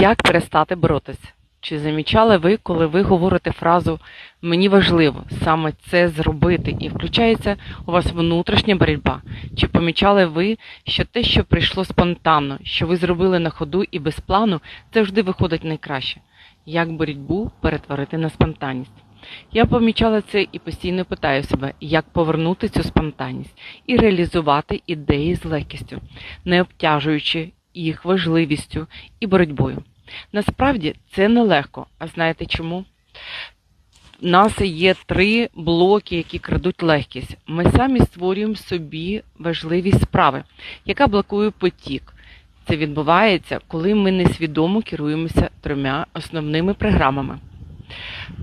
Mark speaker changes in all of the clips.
Speaker 1: Як перестати боротися? Чи замічали ви, коли ви говорите фразу Мені важливо саме це зробити і включається у вас внутрішня боротьба? Чи помічали ви, що те, що прийшло спонтанно, що ви зробили на ходу і без плану, це завжди виходить найкраще? Як боротьбу перетворити на спонтанність? Я помічала це і постійно питаю себе, як повернути цю спонтанність і реалізувати ідеї з легкістю, не обтяжуючи їх важливістю і боротьбою. Насправді це нелегко. А знаєте чому? У нас є три блоки, які крадуть легкість. Ми самі створюємо собі важливі справи, яка блокує потік. Це відбувається, коли ми несвідомо керуємося трьома основними програмами.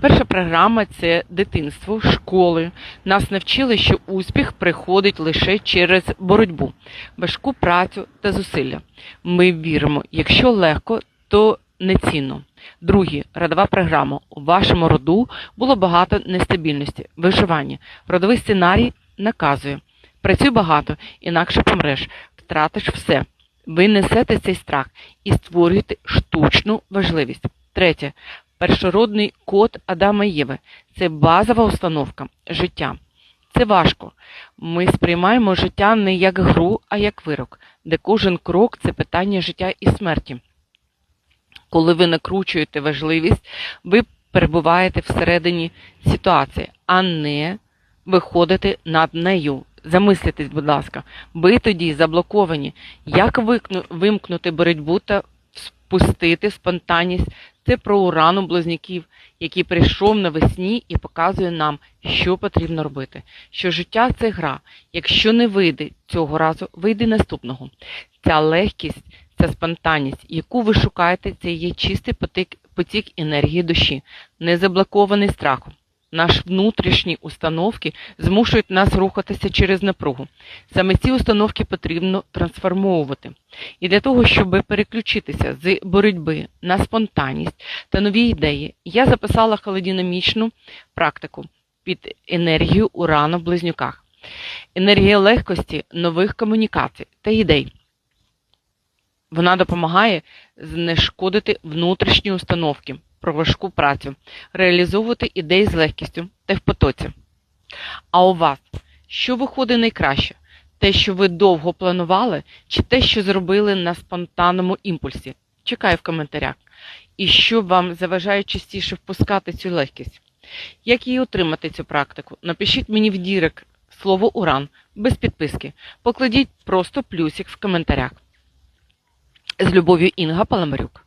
Speaker 1: Перша програма це дитинство, школи. Нас навчили, що успіх приходить лише через боротьбу, важку працю та зусилля. Ми віримо, якщо легко, то нецінно. Другі родова програма. У вашому роду було багато нестабільності, виживання. Родовий сценарій наказує: працюй багато, інакше помреш, втратиш все. Ви несете цей страх і створюєте штучну важливість. Третє. Першородний код Адама і Єви це базова установка життя. Це важко. Ми сприймаємо життя не як гру, а як вирок, де кожен крок це питання життя і смерті. Коли ви накручуєте важливість, ви перебуваєте всередині ситуації, а не виходите над нею. Замислітесь, будь ласка, ви тоді заблоковані. Як вимкнути боротьбу та спустити спонтанність? Це про урану близнюків, який прийшов навесні і показує нам, що потрібно робити. Що життя це гра. Якщо не вийде цього разу, вийде наступного. Ця легкість, ця спонтанність, яку ви шукаєте, це є чистий потік, потік енергії душі, не заблокований страхом. Наші внутрішні установки змушують нас рухатися через напругу. Саме ці установки потрібно трансформовувати. І для того, щоб переключитися з боротьби на спонтанність та нові ідеї, я записала холодинамічну практику під енергію урана в близнюках. Енергія легкості, нових комунікацій та ідей. Вона допомагає знешкодити внутрішні установки про важку працю, реалізовувати ідеї з легкістю та в потоці. А у вас що виходить найкраще? Те, що ви довго планували, чи те, що зробили на спонтанному імпульсі? Чекаю в коментарях. І що вам заважає частіше впускати цю легкість? Як її отримати цю практику? Напишіть мені в дірек слово уран без підписки. Покладіть просто плюсик в коментарях. З любов'ю Інга Паламарюк.